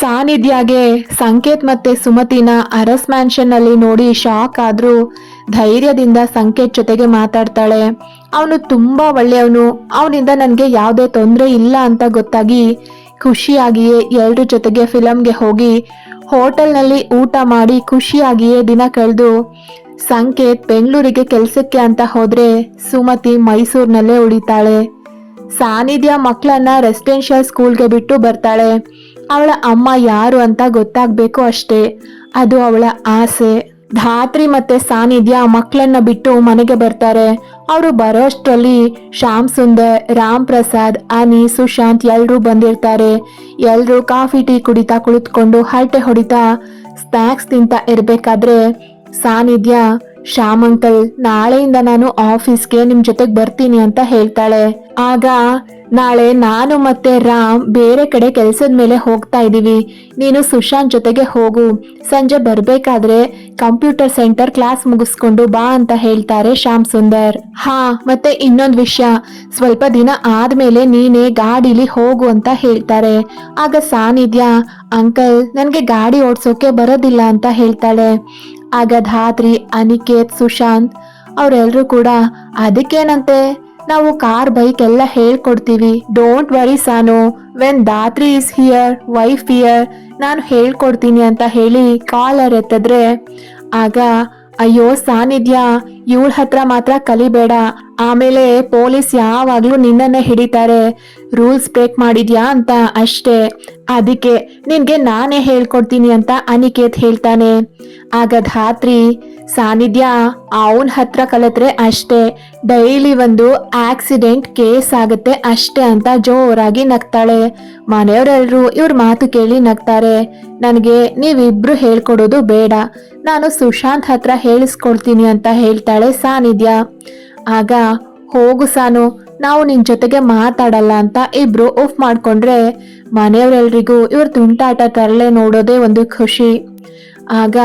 ಸಾನಿಧ್ಯಾಗೆ ಸಂಕೇತ್ ಮತ್ತೆ ಸುಮತಿನ ಅರಸ್ ಮ್ಯಾನ್ಷನ್ ಅಲ್ಲಿ ನೋಡಿ ಶಾಕ್ ಆದ್ರೂ ಧೈರ್ಯದಿಂದ ಸಂಕೇತ್ ಜೊತೆಗೆ ಮಾತಾಡ್ತಾಳೆ. ಅವನು ತುಂಬಾ ಒಳ್ಳೆಯವನು. ಅವನಿಂದ ನನಗೆ ಯಾವುದೇ ತೊಂದರೆ ಇಲ್ಲ ಅಂತ ಗೊತ್ತಾಗಿ ಖುಷಿಯಾಗಿಯೇ ಎಲ್ರ ಜೊತೆಗೆ ಫಿಲಮ್ಗೆ ಹೋಗಿ ಹೋಟೆಲ್ನಲ್ಲಿ ಊಟ ಮಾಡಿ ಖುಷಿಯಾಗಿಯೇ ದಿನ ಕಳೆದು ಸಂಕೇತ್ ಬೆಂಗಳೂರಿಗೆ ಕೆಲಸಕ್ಕೆ ಅಂತ ಹೋದ್ರೆ ಸುಮತಿ ಮೈಸೂರಿನಲ್ಲೇ ಉಳಿತಾಳೆ. ಸಾನಿಧ್ಯ ಮಕ್ಕಳನ್ನ ರೆಸಿಡೆನ್ಷಿಯಲ್ ಸ್ಕೂಲ್ಗೆ ಬಿಟ್ಟು ಬರ್ತಾಳೆ. ಅವಳ ಅಮ್ಮ ಯಾರು ಅಂತ ಗೊತ್ತಾಗ್ಬೇಕು ಅಷ್ಟೇ. ಅದು ಅವಳ ಆಸೆ. ಧಾತ್ರಿ ಮತ್ತೆ ಸಾನಿಧ್ಯ ಮಕ್ಕಳನ್ನ ಬಿಟ್ಟು ಮನೆಗೆ ಬರ್ತಾರೆ. ಅವರು ಬರೋಷ್ಟರಲ್ಲಿ ಶ್ಯಾಮ್ ಸುಂದರ್, ರಾಮ್ ಪ್ರಸಾದ್, ಅನಿ, ಸುಶಾಂತ್ ಎಲ್ಲರೂ ಬಂದಿರ್ತಾರೆ. ಎಲ್ಲರೂ ಕಾಫಿ, ಟೀ ಕುಡಿತಾ ಕುಳಿತುಕೊಂಡು ಹರಟೆ ಹೊಡಿತಾ ಸ್ನ್ಯಾಕ್ಸ್ ತಿಂತ ಇರ್ಬೇಕಾದ್ರೆ ಸಾನಿಧ್ಯ ಶ್ಯಾಮ್ ಅಂಕಲ್, ನಾಳೆಯಿಂದ ನಾನು ಆಫೀಸ್ಗೆ ನಿಮ್ ಜೊತೆಗೆ ಬರ್ತೀನಿ ಅಂತ ಹೇಳ್ತಾಳೆ. ಆಗ ನಾಳೆ ನಾನು ಮತ್ತೆ ರಾಮ್ ಬೇರೆ ಕಡೆ ಕೆಲಸದ ಮೇಲೆ ಹೋಗ್ತಾ ಇದೀವಿ. ನೀನು ಸುಶಾಂತ್ ಜೊತೆಗೆ ಹೋಗು. ಸಂಜೆ ಬರಬೇಕಾದ್ರೆ ಕಂಪ್ಯೂಟರ್ ಸೆಂಟರ್ ಕ್ಲಾಸ್ ಮುಗಿಸ್ಕೊಂಡು ಬಾ ಅಂತ ಹೇಳ್ತಾರೆ ಶ್ಯಾಮ್ ಸುಂದರ್. ಹಾ, ಮತ್ತೆ ಇನ್ನೊಂದು ವಿಷಯ. ಸ್ವಲ್ಪ ದಿನ ಆದ್ಮೇಲೆ ನೀನೇ ಗಾಡಿಲಿ ಹೋಗು ಅಂತ ಹೇಳ್ತಾರೆ. ಆಗ ಸಾನಿಧ್ಯ, ಅಂಕಲ್, ನನಗೆ ಗಾಡಿ ಓಡಿಸೋಕೆ ಬರೋದಿಲ್ಲ ಅಂತ ಹೇಳ್ತಾಳೆ. ಆಗ ಧಾತ್ರಿ ಅನಿಕೇತ್, ಸುಶಾಂತ್ ಅವರೆಲ್ಲರೂ ಕೂಡ ಅದಕ್ಕೇನಂತೆ? ನಾವು ಕಾರ್ ಬೈಕ್ ಎಲ್ಲ ಹೇಳ್ಕೊಡ್ತೀವಿ. Don't worry Sanu. When Dhatri is here why fear ನಾನು ಹೇಳ್ಕೊಡ್ತೀನಿ ಅಂತ ಹೇಳಿ ಕಾಲರ್ ಎತ್ತಿದ್ರೆ, ಆಗ, ಅಯ್ಯೋ ಸಾನಿಧ್ಯ ಇವಳ ಹತ್ರ ಮಾತ್ರ ಕಲಿಬೇಡ. ಆಮೇಲೆ ಪೊಲೀಸ್ ಯಾವಾಗ್ಲೂ ನಿನ್ನನ್ನೇ ಹಿಡಿತಾರೆ. ರೂಲ್ಸ್ ಬ್ರೇಕ್ ಮಾಡಿದ್ಯಾ ಅಂತ ಅಷ್ಟೇ. ಅದಕ್ಕೆ ನಿನ್ಗೆ ನಾನೇ ಹೇಳ್ಕೊಡ್ತೀನಿ ಅಂತ ಅನಿಕೇತ್ ಹೇಳ್ತಾನೆ. ಆಗ ಧಾತ್ರಿ, ಸಾನಿಧ್ಯ ಅವನ ಹತ್ರ ಕಲಿತ್ರೆ ಅಷ್ಟೇ. ಡೈಲಿ ಒಂದು ಆಕ್ಸಿಡೆಂಟ್ ಕೇಸ್ ಆಗುತ್ತೆ ಅಷ್ಟೇ ಅಂತ ಜೋರಾಗಿ ನಗ್ತಾಳೆ. ಮನೆಯವರೆಲ್ಲರೂ ಇವ್ರ ಮಾತು ಕೇಳಿ ನಗ್ತಾರೆ. ನನಗೆ ನೀವಿಬ್ರು ಹೇಳ್ಕೊಡೋದು ಬೇಡ. ನಾನು ಸುಶಾಂತ್ ಹತ್ರ ಹೇಳಿಸ್ಕೊಡ್ತೀನಿ ಅಂತ ಹೇಳ್ತಾಳೆ. ಸಾನಿಧ್ಯ ಆಗ, ಹೋಗು ಸಾನು, ನಾವು ನಿನ್ ಜೊತೆಗೆ ಮಾತಾಡಲ್ಲ ಅಂತ ಇಬ್ರು ಆಫ್ ಮಾಡ್ಕೊಂಡ್ರೆ ಮನೆಯವರೆಲ್ರಿಗೂ ಇವ್ರ ತುಂಟಾಟ ತರಲೆ ನೋಡೋದೇ ಒಂದು ಖುಷಿ. ಆಗ,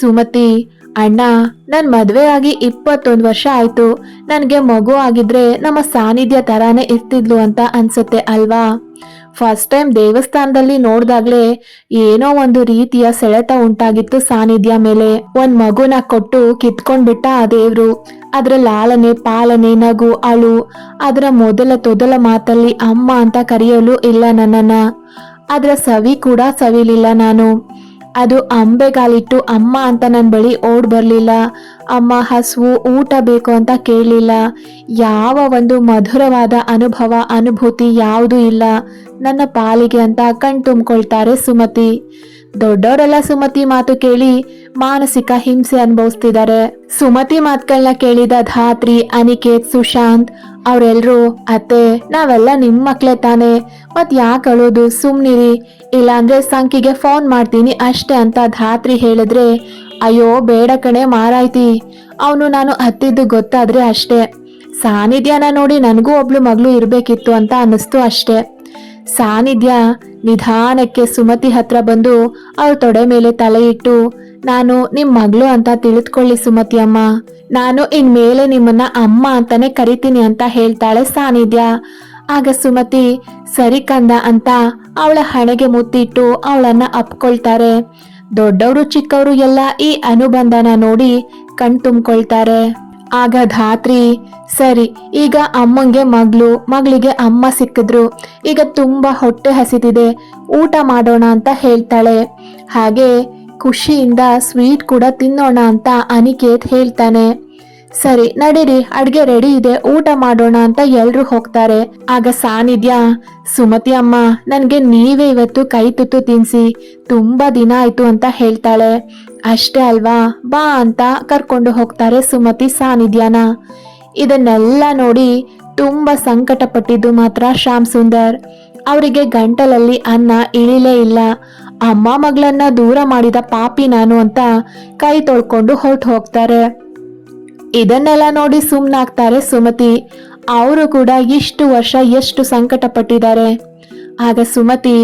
ಸುಮತಿ, ಅಣ್ಣ ನನ್ನ ಮದುವೆ ಆಗಿ ಇಪ್ಪತ್ತೊಂದು ವರ್ಷ ಆಯ್ತು. ನನಗೆ ಮಗು ಆಗಿದ್ರೆ ನಮ್ಮ ಸಾನ್ನಿಧ್ಯ ತರಾನೇ ಇರ್ತಿದ್ಲು ಅಂತ ಅನ್ಸುತ್ತೆ ಅಲ್ವಾ? ಫಸ್ಟ್ ಟೈಮ್ ದೇವಸ್ಥಾನದಲ್ಲಿ ನೋಡ್ದಾಗ್ಲೇ ಏನೋ ಒಂದು ರೀತಿಯ ಸೆಳೆತ ಉಂಟಾಗಿತ್ತು ಸಾನಿಧ್ಯ ಮೇಲೆ. ಒಂದ್ ಮಗುನ ಕೊಟ್ಟು ಕಿತ್ಕೊಂಡ್ಬಿಟ್ಟ ಆ ದೇವ್ರು. ಅದ್ರ ಲಾಲನೆ, ಪಾಲನೆ, ನಗು, ಅಳು, ಅದರ ಮೊದಲ ತೊದಲ ಮಾತಲ್ಲಿ ಅಮ್ಮ ಅಂತ ಕರೆಯಲು ಇಲ್ಲ ನನ್ನನ್ನ. ಅದರ ಸವಿ ಕೂಡ ಸವಿಲಿಲ್ಲ ನಾನು. ಅದು ಅಂಬೆಗಾಲಿಟ್ಟು, ಅಮ್ಮ ಅಂತ ನನ್ನ ಬಳಿ ಓಡ್ ಬರಲಿಲ್ಲ. ಅಮ್ಮ ಹಸುವು ಊಟ ಬೇಕು ಅಂತ ಕೇಳಲಿಲ್ಲ ಯಾವ ಒಂದು ಮಧುರವಾದ ಅನುಭವ, ಅನುಭೂತಿ ಯಾವುದೂ ಇಲ್ಲ. ನನ್ನ ಪಾಲಿಗೆ ಅಂತ ಕಣ್ ತುಂಬಿಕೊಳ್ತಾರೆ ಸುಮತಿ. ದೊಡ್ಡವರೆಲ್ಲ ಸುಮತಿ ಮಾತು ಕೇಳಿ ಮಾನಸಿಕ ಹಿಂಸೆ ಅನುಭವಿಸ್ತಿದ್ದಾರೆ. ಸುಮತಿ ಮಾತುಗಳನ್ನ ಕೇಳಿದ ಧಾತ್ರಿ, ಅನಿಕೇತ್, ಸುಶಾಂತ್ ಅವರೆಲ್ಲರೂ ಅತ್ತೆ, ನಾವೆಲ್ಲ ನಿಮ್ಮ ಮಕ್ಕಳೇ ತಾನೆ. ಮತ್ ಯಾಕೆ ಅಳೋದು? ಸುಮ್ನಿರಿ. ಇಲ್ಲಾಂದ್ರೆ ಸಂಖಿಗೆ ಫೋನ್ ಮಾಡ್ತೀನಿ ಅಷ್ಟೇ ಅಂತ ಧಾತ್ರಿ ಹೇಳಿದ್ರೆ, ಅಯ್ಯೋ, ಬೇಡ ಕಣೆ ಮಾರಾಯ್ತಿ. ಅವನು ನಾನು ಹತ್ತಿದ್ದು ಗೊತ್ತಾದ್ರೆ ಅಷ್ಟೇ. ಸಾನಿಧ್ಯನ ನೋಡಿ ನನಗೂ ಒಬ್ಳು ಮಗಳು ಇರಬೇಕಿತ್ತು ಅಂತ ಅನ್ನಿಸ್ತು ಅಷ್ಟೇ. ಸಾನ್ನಿಧ್ಯ ನಿಧಾನಕ್ಕೆ ಸುಮತಿ ಹತ್ರ ಬಂದು ಅವಳ ತೊಡೆ ಮೇಲೆ ತಲೆ ಇಟ್ಟು, ನಾನು ನಿಮ್ ಮಗಳು ಅಂತ ತಿಳಿದುಕೊಳ್ಳಿ ಸುಮತಿ ಅಮ್ಮ. ನಾನು ಇನ್ಮೇಲೆ ನಿಮ್ಮನ್ನ ಅಮ್ಮ ಅಂತಾನೆ ಕರಿತೀನಿ ಅಂತ ಹೇಳ್ತಾಳೆ ಸಾನಿಧ್ಯ ಆಗ ಸುಮತಿ, ಸರಿ ಕಂದ ಅಂತ ಅವಳ ಹಣೆಗೆ ಮುತ್ತಿಟ್ಟು ಅವಳನ್ನ ಅಪ್ಕೊಳ್ತಾರೆ. ದೊಡ್ಡವರು ಚಿಕ್ಕವರು ಎಲ್ಲ ಈ ಅನುಬಂಧನ ನೋಡಿ ಕಣ್ ತುಂಬಿಕೊಳ್ತಾರೆ. ಆಗ ಧಾತ್ರಿ, ಸರಿ, ಈಗ ಅಮ್ಮಂಗೆ ಮಗಳು, ಮಗಳಿಗೆ ಅಮ್ಮ ಸಿಕ್ಕಿದ್ರು. ಈಗ ತುಂಬಾ ಹೊಟ್ಟೆ ಹಸಿದಿದೆ ಊಟ ಮಾಡೋಣ ಅಂತ ಹೇಳ್ತಾಳೆ. ಹಾಗೆ ಖುಷಿಯಿಂದ ಸ್ವೀಟ್ ಕೂಡ ತಿನ್ನೋಣ ಅಂತ ಅನಿಕೇತ್ ಹೇಳ್ತಾನೆ. ಸರಿ, ನಡೀರಿ, ಅಡ್ಗೆ ರೆಡಿ ಇದೆ, ಊಟ ಮಾಡೋಣ ಅಂತ ಎಲ್ರು ಹೋಗ್ತಾರೆ. ಆಗ ಸಾನಿಧ್ಯ, ಸುಮತಿ ಅಮ್ಮ, ನನ್ಗೆ ನೀವೇ ಇವತ್ತು ಕೈ ತುತ್ತು ತಿನ್ಸಿ, ತುಂಬಾ ದಿನ ಆಯ್ತು ಅಂತ ಹೇಳ್ತಾಳೆ. ಅಷ್ಟೇ ಅಲ್ವಾ, ಬಾ ಅಂತ ಕರ್ಕೊಂಡು ಹೋಗ್ತಾರೆ ಸುಮತಿ ಸಾನಿಧ್ಯನ. ಇದನ್ನೆಲ್ಲ ನೋಡಿ ತುಂಬಾ ಸಂಕಟ ಪಟ್ಟಿದ್ದು ಮಾತ್ರ ಶ್ಯಾಮ್ ಸುಂದರ್. ಅವರಿಗೆ ಗಂಟಲಲ್ಲಿ ಅನ್ನ ಇಳಿಲೇ ಇಲ್ಲ. ಅಮ್ಮ ಮಗಳನ್ನ ದೂರ ಮಾಡಿದ ಪಾಪಿ ನಾನು ಅಂತ ಕೈ ತೊಳ್ಕೊಂಡು ಹೊರಟು ಹೋಗ್ತಾರೆ. ಇದನ್ನೆಲ್ಲ ನೋಡಿ ಸುಮ್ಮನಾಗ್ತಾರೆ ಸುಮತಿ. ಅವರು ಕೂಡ ಇಷ್ಟು ವರ್ಷ ಎಷ್ಟು ಸಂಕಟ ಪಟ್ಟಿದ್ದಾರೆ ಆಗ ಸುಮತಿ,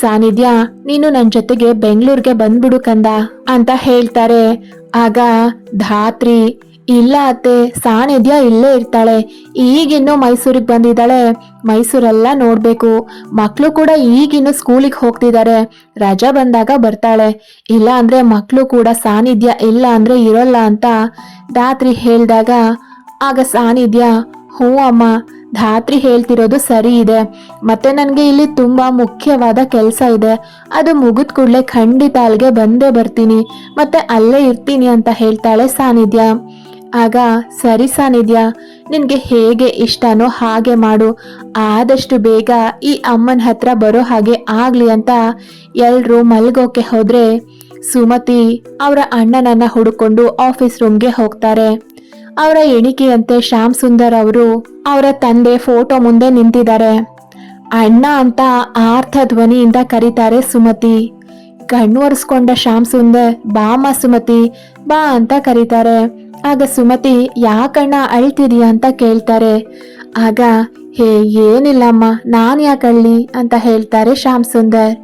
ಸಾನಿಧ್ಯ, ನೀನು ನನ್ನ ಜೊತೆಗೆ ಬೆಂಗಳೂರಿಗೆ ಬಂದ್ಬಿಡು ಕಂದ ಅಂತ ಹೇಳ್ತಾರೆ. ಆಗ ಧಾತ್ರಿ ಇಲ್ಲ ಅತ್ತೆ ಸಾನಿಧ್ಯ ಇಲ್ಲೇ ಇರ್ತಾಳೆ ಈಗಿನ್ನು ಮೈಸೂರಿಗೆ ಬಂದಿದ್ದಾಳೆ ಮೈಸೂರೆಲ್ಲ ನೋಡಬೇಕು ಮಕ್ಕಳು ಕೂಡ ಈಗಿನ್ನು ಸ್ಕೂಲಿಗೆ ಹೋಗ್ತಿದ್ದಾರೆ ರಜಾ ಬಂದಾಗ ಬರ್ತಾಳೆ ಇಲ್ಲ ಅಂದ್ರೆ ಮಕ್ಕಳು ಕೂಡ ಸಾನಿಧ್ಯ ಇಲ್ಲ ಅಂದ್ರೆ ಇರೋಲ್ಲ ಅಂತ ಧಾತ್ರಿ ಹೇಳಿದಾಗ ಆಗ ಸಾನಿಧ್ಯ ಹ್ಞೂ ಅಮ್ಮ ಧಾತ್ರಿ ಹೇಳ್ತಿರೋದು ಸರಿ ಇದೆ ಮತ್ತೆ ನನಗೆ ಇಲ್ಲಿ ತುಂಬಾ ಮುಖ್ಯವಾದ ಕೆಲಸ ಇದೆ ಅದು ಮುಗಿದ ಕೂಡಲೇ ಖಂಡಿತ ಅಲ್ಲಿಗೆ ಬಂದೇ ಬರ್ತೀನಿ ಮತ್ತೆ ಅಲ್ಲೇ ಇರ್ತೀನಿ ಅಂತ ಹೇಳ್ತಾಳೆ ಸಾನ್ನಿಧ್ಯ ಆಗ ಸರಿ ಸಾನಿದ್ಯಾ ನಿನಗೆ ಹೇಗೆ ಇಷ್ಟನೋ ಹಾಗೆ ಮಾಡು. ಆದಷ್ಟು ಬೇಗ ಈ ಅಮ್ಮನ ಹತ್ರ ಬರೋ ಹಾಗೆ ಆಗಲಿ ಅಂತ ಎಲ್ಲರೂ ಮಲ್ಗೋಕೆ ಹೋದರೆ ಸುಮತಿ ಅವರ ಅಣ್ಣನನ್ನ ಹುಡುಕೊಂಡು ಆಫೀಸ್ ರೂಮ್ಗೆ ಹೋಗ್ತಾರೆ. ಅವರ ಎಣಿಕೆಯಂತೆ ಶ್ಯಾಮ್ ಸುಂದರ್ ಅವರು ಅವರ ತಂದೆ ಫೋಟೋ ಮುಂದೆ ನಿಂತಿದ್ದಾರೆ. ಅಣ್ಣ ಅಂತ ಆರ್ಥ ಧ್ವನಿಯಿಂದ ಕರೀತಾರೆ ಸುಮತಿ. ಕಣ್ಣು ಒರೆಸ್ಕೊಂಡ ಶ್ಯಾಮ್ ಸುಂದರ್ ಬಾಮ ಸುಮತಿ, ಬಾ ಅಂತ ಕರೀತಾರೆ. ಆಗ ಸುಮತಿ ಯಾಕಣ್ಣ ಅಳ್ತಿದೀಯ ಅಂತ ಕೇಳ್ತಾರೆ. ಆಗ, ಹೇ, ಏನಿಲ್ಲಮ್ಮ, ನಾನು ಯಾಕೆ ಅಳ್ಳಿ? ಅಂತ ಹೇಳ್ತಾರೆ ಶ್ಯಾಮ್ ಸುಂದರ್.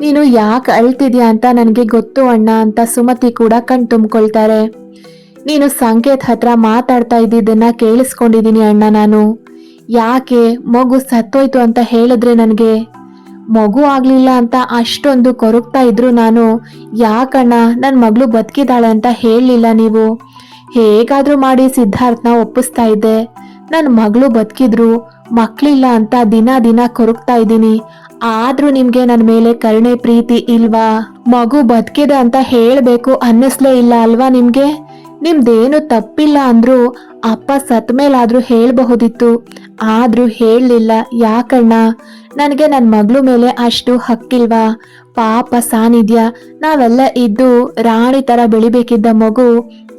ನೀನು ಯಾಕೆ ಅಳ್ತಿದ್ಯಾ ಅಂತ ನನಗೆ ಗೊತ್ತು ಅಣ್ಣ ಅಂತ ಸುಮತಿ ಕೂಡ ಕಣ್ ತುಂಬಿಕೊಳ್ತಾರೆ. ನೀನು ಸಂಕೇತ್ ಹತ್ರ ಮಾತಾಡ್ತಾ ಇದ್ದಿದ್ದನ್ನ ಕೇಳಿಸ್ಕೊಂಡಿದ್ದೀನಿ ಅಣ್ಣ ನಾನು. ಯಾಕೆ? ಮಗು ಸತ್ತೋಯ್ತು ಅಂತ ಹೇಳಿದ್ರೆ ನನಗೆ? ಮಗು ಆಗಲಿಲ್ಲ ಅಂತ ಅಷ್ಟೊಂದು ಕೊರಗ್ತಾ ಇದ್ರು ನಾನು. ಯಾಕಣ್ಣ? ನನ್ನ ಮಗಳು ಬದುಕಿದಾಳೆ ಅಂತ ಹೇಳಲಿಲ್ಲ ನೀವು. ಹೇಗಾದ್ರೂ ಮಾಡಿ ಸಿದ್ಧಾರ್ಥನ ಒಪ್ಪಿಸ್ತಾ ಇದ್ದೆ. ನನ್ನ ಮಗಳು ಬದುಕಿದ್ರು, ಮಕ್ಳಿಲ್ಲ ಅಂತ ದಿನ ದಿನ ಕೊರಗ್ತಾ ಇದ್ದೀನಿ. ಆದ್ರೂ ನಿಮ್ಗೆ ನನ್ನ ಮೇಲೆ ಕರುಣೆ ಪ್ರೀತಿ ಇಲ್ವಾ? ಮಗು ಬದುಕಿದೆ ಅಂತ ಹೇಳಬೇಕು ಅನ್ನಿಸ್ಲೇ ಇಲ್ಲ ಅಲ್ವಾ ನಿಮ್ಗೆ? ನಿಮ್ದೇನು ತಪ್ಪಿಲ್ಲ ಅಂದ್ರು ಅಪ್ಪ ಸತ್ ಮೇಲಾದ್ರೂ ಹೇಳ್ಬಹುದಿತ್ತು. ಆದ್ರೂ ಹೇಳಲಿಲ್ಲ, ಯಾಕಣ್ಣ? ನನಗೆ ನನ್ನ ಮಗಳು ಮೇಲೆ ಅಷ್ಟು ಹಕ್ಕಿಲ್ವಾ? ಪಾಪ ಸಾನಿಧ್ಯ, ನಾವೆಲ್ಲ ಇದ್ದು ರಾಣಿ ತರ ಬೆಳಿಬೇಕಿದ್ದ ಮಗು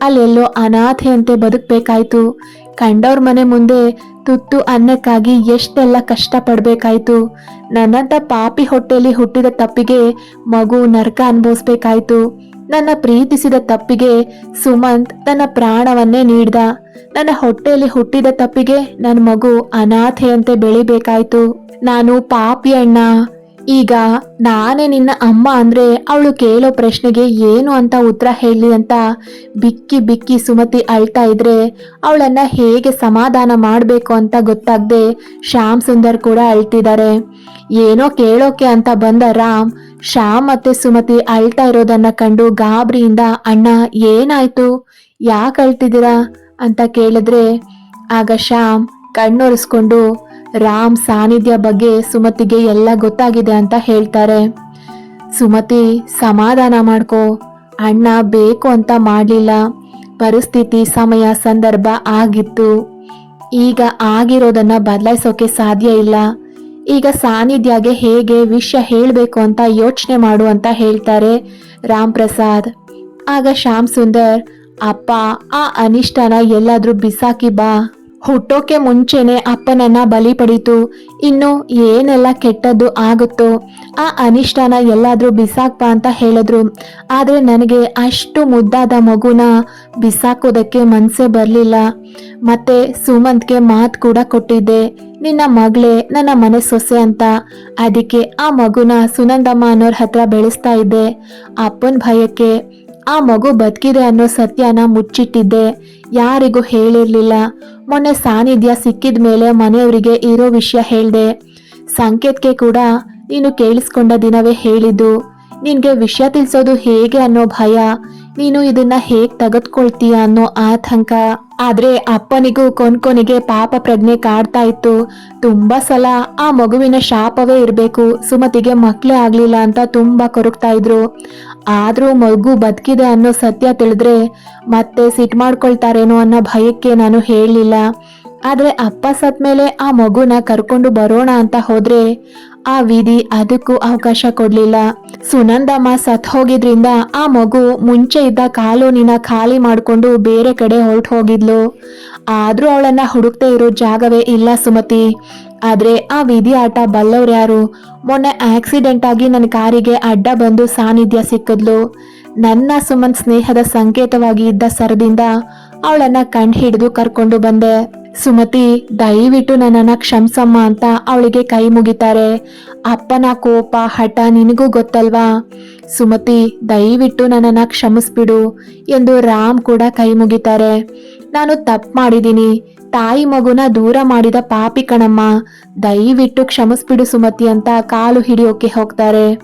ಅಲ್ಲೆಲ್ಲೋ ಅನಾಥೆಯಂತೆ ಬದುಕಬೇಕಾಯ್ತು. ಕಂಡವ್ರ ಮನೆ ಮುಂದೆ ತುತ್ತು ಅನ್ನಕ್ಕಾಗಿ ಎಷ್ಟೆಲ್ಲ ಕಷ್ಟ ಪಡ್ಬೇಕಾಯ್ತು ನನ್ನಂತ ಪಾಪಿ ಹೊಟ್ಟೆಲಿ ಹುಟ್ಟಿದ ತಪ್ಪಿಗೆ ಮಗು ನರಕ ಅನುಭವಿಸ್ಬೇಕಾಯ್ತು. ನನ್ನ ಪ್ರೀತಿಸಿದ ತಪ್ಪಿಗೆ ಸುಮಂತ್ ತನ್ನ ಪ್ರಾಣವನ್ನೇ ನೀಡ್ದ. ನನ್ನ ಹೊಟ್ಟೆಯಲ್ಲಿ ಹುಟ್ಟಿದ ತಪ್ಪಿಗೆ ನನ್ನ ಮಗು ಅನಾಥೆಯಂತೆ ಬೆಳಿಬೇಕಾಯ್ತು. ನಾನು ಪಾಪಿ ಅಣ್ಣ ಈಗ ನಾನೇ ನಿನ್ನ ಅಮ್ಮ ಅಂದ್ರೆ ಅವಳು ಕೇಳೋ ಪ್ರಶ್ನೆಗೆ ಏನು ಅಂತ ಉತ್ತರ ಹೇಳಿ ಅಂತ ಬಿಕ್ಕಿ ಬಿಕ್ಕಿ ಸುಮತಿ ಅಳ್ತಾ ಇದ್ರೆ ಅವಳನ್ನ ಹೇಗೆ ಸಮಾಧಾನ ಮಾಡಬೇಕು ಅಂತ ಗೊತ್ತಾಗದೆ ಶ್ಯಾಮ್ ಸುಂದರ್ ಕೂಡ ಅಳ್ತಿದ್ದಾರೆ. ಏನೋ ಕೇಳೋಕೆ ಅಂತ ಬಂದ ರಾಮ್, ಶ್ಯಾಮ್ ಮತ್ತೆ ಸುಮತಿ ಅಳ್ತಾ ಇರೋದನ್ನ ಕಂಡು ಗಾಬರಿಯಿಂದ, ಅಣ್ಣ, ಏನಾಯ್ತು? ಯಾಕೆ ಅಳ್ತಿದ್ದೀರಾ? ಅಂತ ಕೇಳಿದ್ರೆ, ಆಗ ಶ್ಯಾಮ್ ಕಣ್ಣೊರೆಸ್ಕೊಂಡು ರಾಮ್ ಸಾನ್ನಿಧ್ಯ ಬಗ್ಗೆ ಸುಮತಿಗೆ ಎಲ್ಲ ಗೊತ್ತಾಗಿದೆ ಅಂತ ಹೇಳ್ತಾರೆ. ಸುಮತಿ, ಸಮಾಧಾನ ಮಾಡ್ಕೋ. ಅಣ್ಣ ಬೇಕು ಅಂತ ಮಾಡಲಿಲ್ಲ. ಪರಿಸ್ಥಿತಿ, ಸಮಯ, ಸಂದರ್ಭ ಆಗಿತ್ತು. ಈಗ ಆಗಿರೋದನ್ನ ಬದಲಾಯಿಸೋಕೆ ಸಾಧ್ಯ ಇಲ್ಲ. ಈಗ ಸಾನ್ನಿಧ್ಯಗೆ ಹೇಗೆ ವಿಷಯ ಹೇಳಬೇಕು ಅಂತ ಯೋಚನೆ ಮಾಡು ಅಂತ ಹೇಳ್ತಾರೆ ರಾಮ್ ಪ್ರಸಾದ್. ಆಗ ಶ್ಯಾಮ್ ಸುಂದರ್, ಅಪ್ಪ, ಆ ಅನಿಷ್ಟನ ಎಲ್ಲಾದ್ರೂ ಬಿಸಾಕಿ ಬಾ. ಹುಟ್ಟೋಕೆ ಮುಂಚೆನೆ ಅಪ್ಪನನ್ನ ಬಲಿ ಪಡೀತು. ಇನ್ನು ಏನೆಲ್ಲ ಕೆಟ್ಟದ್ದು ಆಗುತ್ತೋ ಆ ಅನಿಷ್ಟನ ಎಲ್ಲಾದರೂ ಬಿಸಾಕ್ಪ ಅಂತ ಹೇಳಿದ್ರು. ಆದರೆ ನನಗೆ ಅಷ್ಟು ಮುದ್ದಾದ ಮಗುನ ಬಿಸಾಕೋದಕ್ಕೆ ಮನಸ್ಸೇ ಬರಲಿಲ್ಲ. ಮತ್ತೆ ಸುಮಂತ್ಗೆ ಮಾತು ಕೂಡ ಕೊಟ್ಟಿದ್ದೆ. ನಿನ್ನ ಮಗಳೇ, ನನ್ನ ಮನೆ ಸೊಸೆ ಅಂತ. ಅದಕ್ಕೆ ಆ ಮಗುನ ಸುನಂದಮ್ಮ ಅನ್ನೋರ್ ಹತ್ರ ಬೆಳೆಸ್ತಾ ಇದ್ದೆ. ಅಪ್ಪನ ಭಯಕ್ಕೆ ಆ ಮಗು ಬದುಕಿದೆ ಅನ್ನೋ ಸತ್ಯನ ಮುಚ್ಚಿಟ್ಟಿದ್ದೆ. ಯಾರಿಗೂ ಹೇಳಿರ್ಲಿಲ್ಲ. ಮೊನ್ನೆ ಸಾನ್ನಿಧ್ಯ ಸಿಕ್ಕಿದ ಮೇಲೆ ಮನೆಯವರಿಗೆ ಇರೋ ವಿಷಯ ಹೇಳಿದೆ. ಸಂಕೇತ್ಗೆ ಕೂಡ ನೀನು ಕೇಳಿಸ್ಕೊಂಡ ದಿನವೇ ಹೇಳಿದ್ದು. ನಿನ್ಗೆ ವಿಷಯ ತಿಳಿಸೋದು ಹೇಗೆ ಅನ್ನೋ ಭಯ. ನೀನು ಇದನ್ನ ಹೇಗ್ ತೆಗೆದುಕೊಳ್ತೀಯ ಅನ್ನೋ ಆತಂಕ. ಆದ್ರೆ ಅಪ್ಪನಿಗೂ ಕೊನ್ಕೊನಿಗೆ ಪಾಪ ಪ್ರಜ್ಞೆ ಕಾಡ್ತಾ ಇತ್ತು. ತುಂಬಾ ಸಲ ಆ ಮಗುವಿನ ಶಾಪವೇ ಇರಬೇಕು. ಸುಮತಿಗೆ ಮಕ್ಳೇ ಆಗ್ಲಿಲ್ಲ ಅಂತ ತುಂಬಾ ಕೊರಗ್ತಾ ಇದ್ರು. ಆದ್ರೂ ಮಗು ಬದುಕಿದೆ ಅನ್ನೋ ಸತ್ಯ ತಿಳಿದ್ರೆ ಮತ್ತೆ ಸಿಟ್ ಮಾಡ್ಕೊಳ್ತಾರೇನೋ ಅನ್ನೋ ಭಯಕ್ಕೆ ನಾನು ಹೇಳಲಿಲ್ಲ. ಆದ್ರೆ ಅಪ್ಪ ಸತ್ ಮೇಲೆ ಆ ಮಗುನ ಕರ್ಕೊಂಡು ಬರೋಣ ಅಂತ ಹೋದ್ರೆ ಆ ವಿಧಿ ಅದಕ್ಕೂ ಅವಕಾಶ ಕೊಡ್ಲಿಲ್ಲ. ಸುನಂದಮ್ಮ ಸತ್ ಹೋಗಿದ್ರಿಂದ ಆ ಮಗು ಮುಂಚೆ ಇದ್ದ ಕಾಲೋನಿನ ಖಾಲಿ ಮಾಡ್ಕೊಂಡು ಬೇರೆ ಕಡೆ ಹೊರಟು ಹೋಗಿದ್ಲು. ಆದ್ರೂ ಅವಳನ್ನ ಹುಡುಕ್ತಾ ಇರೋ ಜಾಗವೇ ಇಲ್ಲ ಸುಮತಿ. ಆದ್ರೆ ಆ ವಿಧಿ ಆಟ ಬಲ್ಲವ್ರು ಯಾರು? ಮೊನ್ನೆ ಆಕ್ಸಿಡೆಂಟ್ ಆಗಿ ನನ್ನ ಕಾರಿಗೆ ಅಡ್ಡ ಬಂದು ಸಾನ್ನಿಧ್ಯ ಸಿಕ್ಕಿದ್ಲು. ನನ್ನ ಸುಮನ್ ಸ್ನೇಹದ ಸಂಕೇತವಾಗಿ ಇದ್ದ ಸರದಿಂದ ಅವಳನ್ನ ಕಂಡು ಹಿಡಿದು ಕರ್ಕೊಂಡು ಬಂದೆ. ಸುಮತಿ, ದಯವಿಟ್ಟು ನನ್ನನ್ನ ಕ್ಷಮಿಸಮ್ಮ ಅಂತ ಅವಳಿಗೆ ಕೈ ಮುಗಿತಾರೆ. ಅಪ್ಪನ ಕೋಪ, ಹಠ ನಿನಗೂ ಗೊತ್ತಲ್ವಾ? ಸುಮತಿ, ದಯವಿಟ್ಟು ನನ್ನನ್ನ ಕ್ಷಮಿಸ್ಬಿಡು ಎಂದು ರಾಮ್ ಕೂಡ ಕೈ ಮುಗಿತಾರೆ. ನಾನು ತಪ್ಪು ಮಾಡಿದ್ದೀನಿ. ತಾಯಿ ಮಗುನ ದೂರ ಮಾಡಿದ ಪಾಪಿ ಕಣಮ್ಮ, ದಯವಿಟ್ಟು ಕ್ಷಮಿಸ್ಬಿಡು ಸುಮತಿ ಅಂತ ಕಾಲು ಹಿಡಿಯೋಕೆ ಹೋಗ್ತಾರೆ.